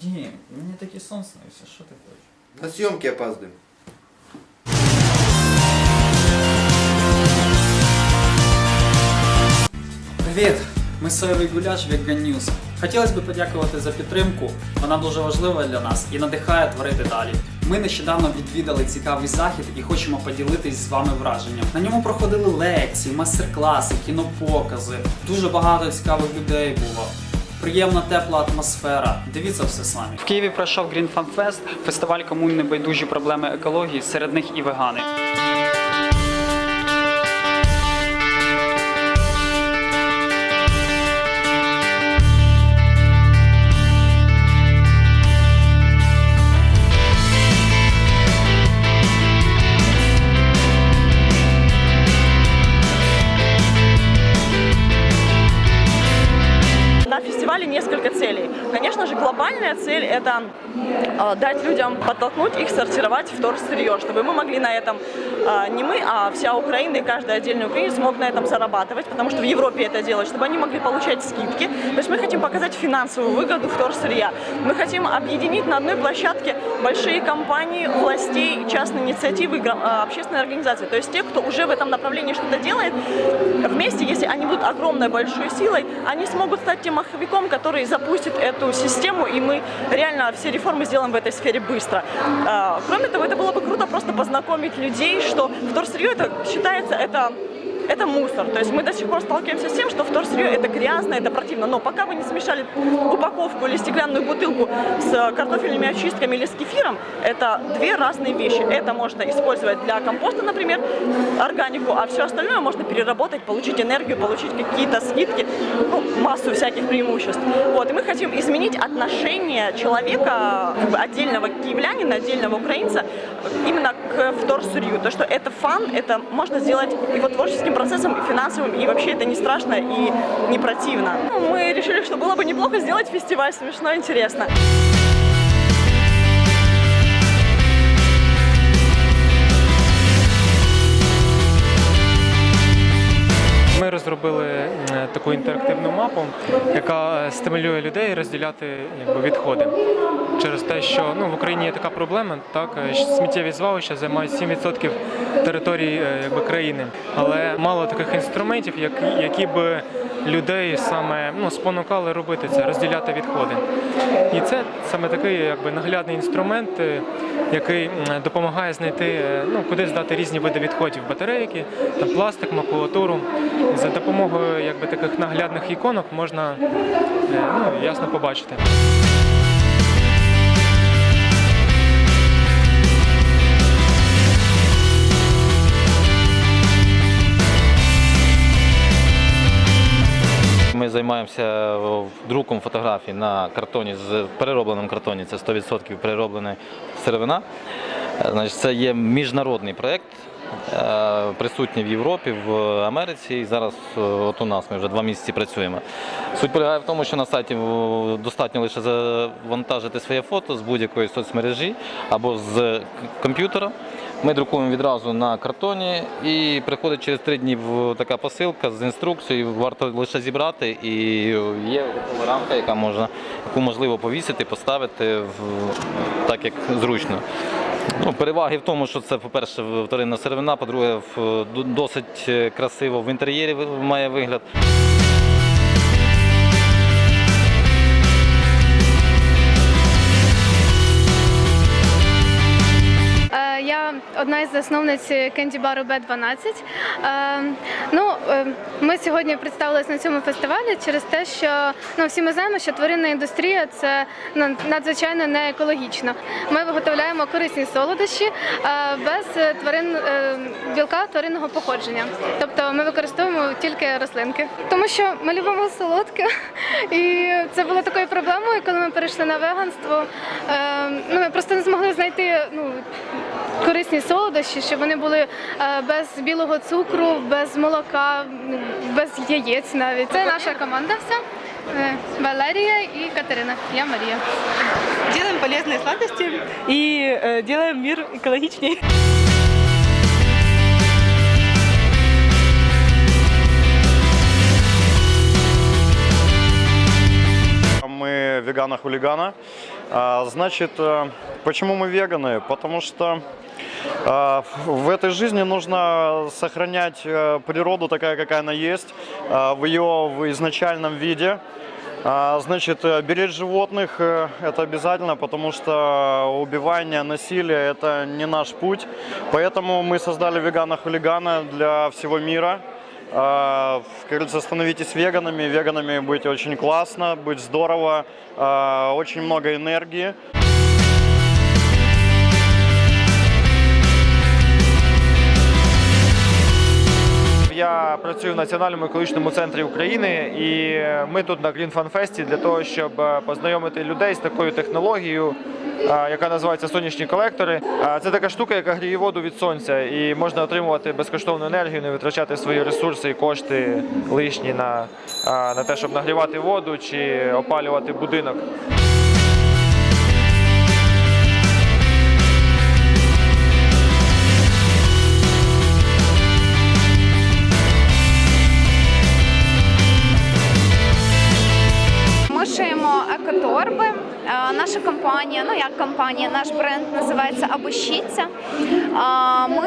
Дім, мені такий сон снився, що ти хочеш? На съемки опаздываем. Привіт! Ми соєвий гуляш Vegan News. Хотілося б подякувати за підтримку. Вона дуже важлива для нас і надихає творити далі. Ми нещодавно відвідали цікавий захід і хочемо поділитись з вами враженням. На ньому проходили лекції, майстер-класи, кінопокази. Дуже багато цікавих людей було. Приємна тепла атмосфера. Дивіться все самі. В Києві пройшов Green Fan Fest, фестиваль комун небайдужі проблеми екології, серед них і вегани. Э, дать людям, подтолкнуть их сортировать вторсырье, чтобы мы могли на этом, э, не мы, а вся Украина и каждый отдельный украинец мог на этом зарабатывать, потому что в Европе это делают, чтобы они могли получать скидки. То есть мы хотим показать финансовую выгоду вторсырья. Мы хотим объединить на одной площадке большие компании, властей, частные инициативы, э, общественные организации. То есть те, кто уже в этом направлении что-то делает, вместе, если они будут огромной большой силой, они смогут стать тем маховиком, который запустит эту систему, и мы реально все реформы сделаем в этой сфере быстро. А, Кроме того, это было бы круто просто познакомить людей, что вторсырье это считается это это мусор. То есть мы до сих пор сталкиваемся с тем, что вторсырье это грязно, это противно. Но пока вы не смешали упаковку или стеклянную бутылку с картофельными очистками или с кефиром, это две разные вещи. Это можно использовать для компоста, например, органику, а все остальное можно переработать, получить энергию, получить какие-то скидки, ну, массу всяких преимуществ. Вот. И мы хотим изменить отношение человека, как бы отдельного киевлянина, отдельного украинца, именно к вторсырью. То, что это фан, это можно сделать его творческим процессом, и финансовым, и вообще это не страшно и не противно. Ну, Мы решили, что было бы неплохо сделать фестиваль смешно, интересно. Ми розробили е, таку інтерактивну мапу, яка стимулює людей розділяти якби, відходи. Через те, що ну, в Україні є така проблема, так е, сміттєві звалища займають 7% території е, якби, країни, але мало таких інструментів, які, які би людей саме ну, спонукали робити це, розділяти відходи. І це саме такий якби, наглядний інструмент, який допомагає знайти, е, ну, куди здати різні види відходів, батарейки, там, пластик, макулатуру. За допомогою якби, таких наглядних іконок можна е, ну, ясно побачити. Займаємося е, друком фотографій на картоні з переробленому картоні. Це 100% перероблена сировина. Е, це є міжнародний проєкт, е, присутній в Європі, в Америці. І зараз от у нас ми вже два місяці працюємо. Суть полягає в тому, що на сайті достатньо лише завантажити своє фото з будь-якої соцмережі або з комп'ютера. Ми друкуємо відразу на картоні і приходить через три дні така посилка з інструкцією. Варто лише зібрати і є готова рамка, яка можна, яку можливо повісити, поставити в, так, як зручно. Ну, переваги в тому, що це, по-перше, вторинна сировина, по-друге, досить е, красиво в інтер'єрі має вигляд. Одна із засновниць кенді-бару Б12. Е, Ну, е, ми сьогодні представилися на цьому фестивалі через те, що ну, всі ми знаємо, що тваринна індустрія це надзвичайно не екологічно. Ми виготовляємо корисні солодощі е, без тварин білка тваринного походження. Тобто ми використовуємо тільки рослинки. Тому що ми любимо солодке, і це було такою проблемою, коли ми перейшли на веганство. Ну, ми просто не змогли знайти ну, корисні солодощі, щоб вони були е, без білого цукру, без молока, ну, без яєць навіть. Це наша команда вся. Е, Валерія і Катерина. Я Марія. Делаем полезные сладости и э, делаем мир экологичнее. мы вегана-хулигана. А, Значит, э, почему мы веганы? Потому что э, в этой жизни нужно сохранять э, природу такая, какая она есть, э, в ее изначальном виде. А, Значит, э, беречь животных это обязательно, потому что убивание, насилие это не наш путь. Поэтому мы создали вегана-хулигана для всего мира. А, Как говорится, становитесь веганами. Веганами быть очень классно, быть здорово, а, очень много энергии. Я працюю в Національному екологічному центрі України, і ми тут на Green Fan Fest для того, щоб е, познайомити людей з такою технологією, е, яка називається сонячні колектори. Е, Це така штука, яка гріє воду від сонця, і можна отримувати безкоштовну енергію, не витрачати свої ресурси і кошти лишні на, на те, щоб нагрівати воду чи опалювати будинок. Компанія, ну як компанія, наш бренд називається Або Ми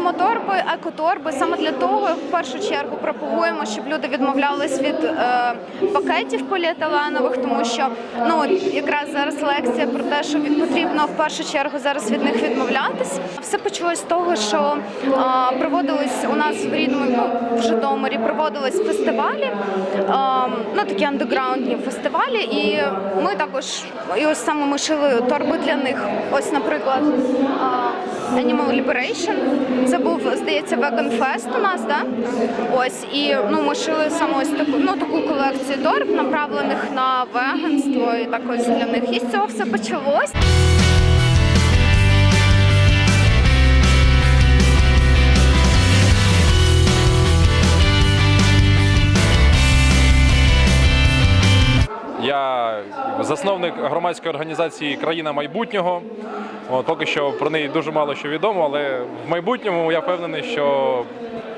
е, шиємо торби, екоторби саме для того, в першу чергу пропагуємо, щоб люди відмовлялись від е, пакетів поліетиленових, тому що ну якраз зараз лекція про те, що потрібно в першу чергу зараз від них відмовлятись. Все почалось з того, що е, проводились у нас в рідному ну, в Житомирі, проводились фестивалі, е, ну такі андеграундні фестивалі, і ми також і ось саме ми шили торби для них. Ось, наприклад, е, Animal Liberation. Це був, здається, веган-фест у нас, да? Ось, і ну, ми шили саме таку, ну, таку колекцію торб, направлених на веганство, і так ось для них. І з цього все почалось. Засновник громадської організації Країна майбутнього. От, поки що про неї дуже мало що відомо, але в майбутньому я впевнений, що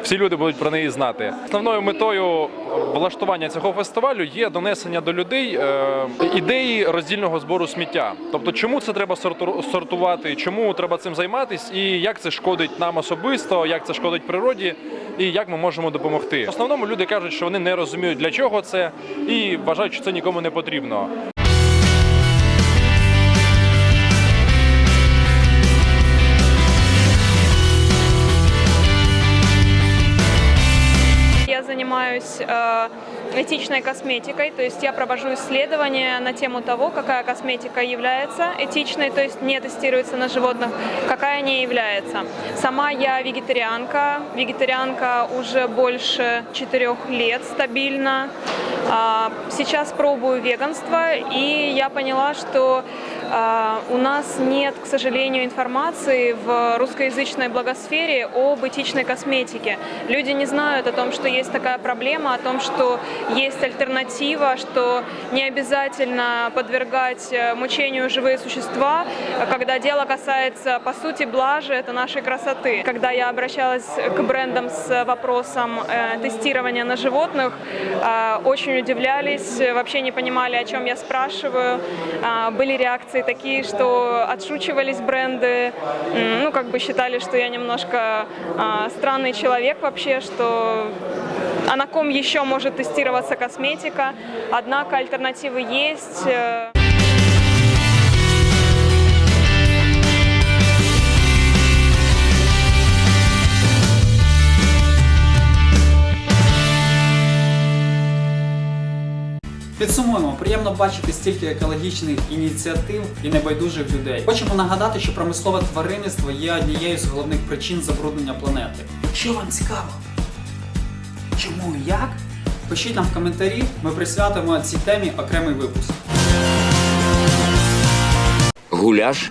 всі люди будуть про неї знати. Основною метою влаштування цього фестивалю є донесення до людей е, ідеї роздільного збору сміття. Тобто, чому це треба сорту- сортувати, чому треба цим займатися, і як це шкодить нам особисто, як це шкодить природі, і як ми можемо допомогти. В основному люди кажуть, що вони не розуміють для чого це, і вважають, що це нікому не потрібно. этичной косметикой, то есть я провожу исследования на тему того, какая косметика является этичной, то есть не тестируется на животных, какая не является. Сама я вегетарианка, вегетарианка уже больше четырех лет стабильно. А, Сейчас пробую веганство, и я поняла, что а, у нас нет, к сожалению, информации в русскоязычной благосфере об этичной косметике. Люди не знают о том, что есть такая проблема, о том, что есть альтернатива, что не обязательно подвергать э, мучению живые существа, когда дело касается, по сути, блажи, это нашей красоты. Когда я обращалась к брендам с вопросом э, тестирования на животных, э, очень удивлялись, э, вообще не понимали, о чем я спрашиваю. А, Были реакции такие, что отшучивались бренды, м, ну, как бы считали, что я немножко а, странный человек вообще, что а на ком еще может тестироваться косметика. Однако альтернативы есть. Підсумуємо, приємно бачити стільки екологічних ініціатив і небайдужих людей. Хочемо нагадати, що промислове тваринництво є однією з головних причин забруднення планети. Якщо вам цікаво, чому і як? Пишіть нам в коментарі, ми присвятимо цій темі окремий випуск. Гуляш,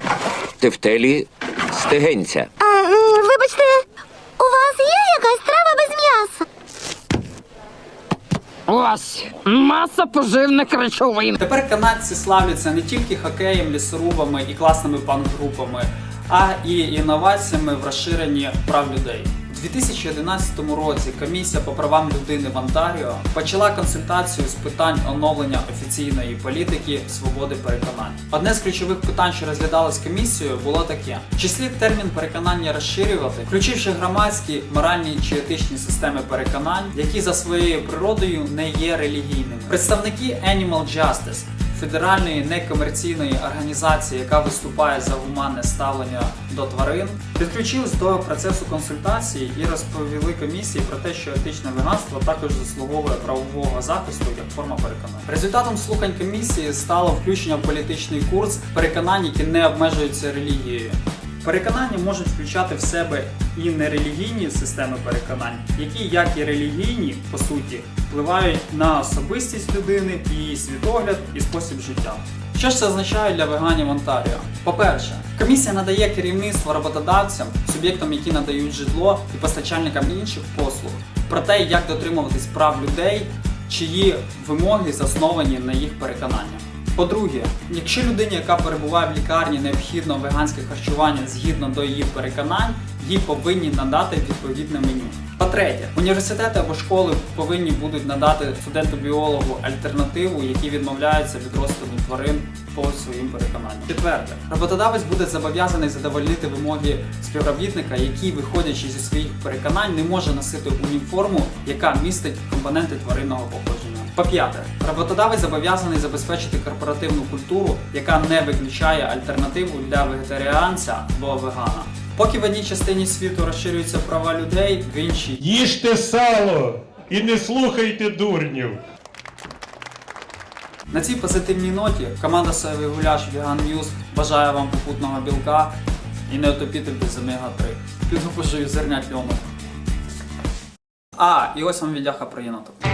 тефтелі, стегенця. Ось маса поживних речовин. Тепер канадці славляться не тільки хокеєм, лісорубами і класними панк-групами, а і інноваціями в розширенні прав людей. У У 2011 році комісія по правам людини в Онтаріо почала консультацію з питань оновлення офіційної політики свободи переконань. Одне з ключових питань, що розглядалось комісією, було таке: чи слід термін переконання розширювати, включивши громадські, моральні чи етичні системи переконань, які за своєю природою не є релігійними. Представники Animal Justice федеральної некомерційної організації, яка виступає за гуманне ставлення до тварин, підключились до процесу консультації і розповіли комісії про те, що етичне веганство також заслуговує правового захисту як форма переконання. Результатом слухань комісії стало включення в політичний курс переконань, які не обмежуються релігією. Переконання можуть включати в себе і нерелігійні системи переконань, які, як і релігійні, по суті, впливають на особистість людини, її світогляд і спосіб життя. Що ж це означає для веганів Онтаріо? По-перше, комісія надає керівництво роботодавцям, суб'єктам, які надають житло і постачальникам інших послуг, про те, як дотримуватись прав людей, чиї вимоги засновані на їх переконаннях. По-друге, якщо людині, яка перебуває в лікарні, необхідно веганське харчування згідно до її переконань, їй повинні надати відповідне меню. По-третє, університети або школи повинні будуть надати студенту-біологу альтернативу, які відмовляються від розкладу тварин по своїм переконанням. Четверте, роботодавець буде зобов'язаний задовольнити вимоги співробітника, який, виходячи зі своїх переконань, не може носити уніформу, яка містить компоненти тваринного походження. По-п'яте, роботодавець зобов'язаний забезпечити корпоративну культуру, яка не виключає альтернативу для вегетаріанця або вегана. Поки в одній частині світу розширюються права людей, в іншій Їжте сало і не слухайте дурнів. На цій позитивній ноті команда Соєвий Гуляш Vegan News бажає вам попутного білка і не отопіти без омега-3. Піду пожую зернять льону. А, і ось вам відяха про єноток.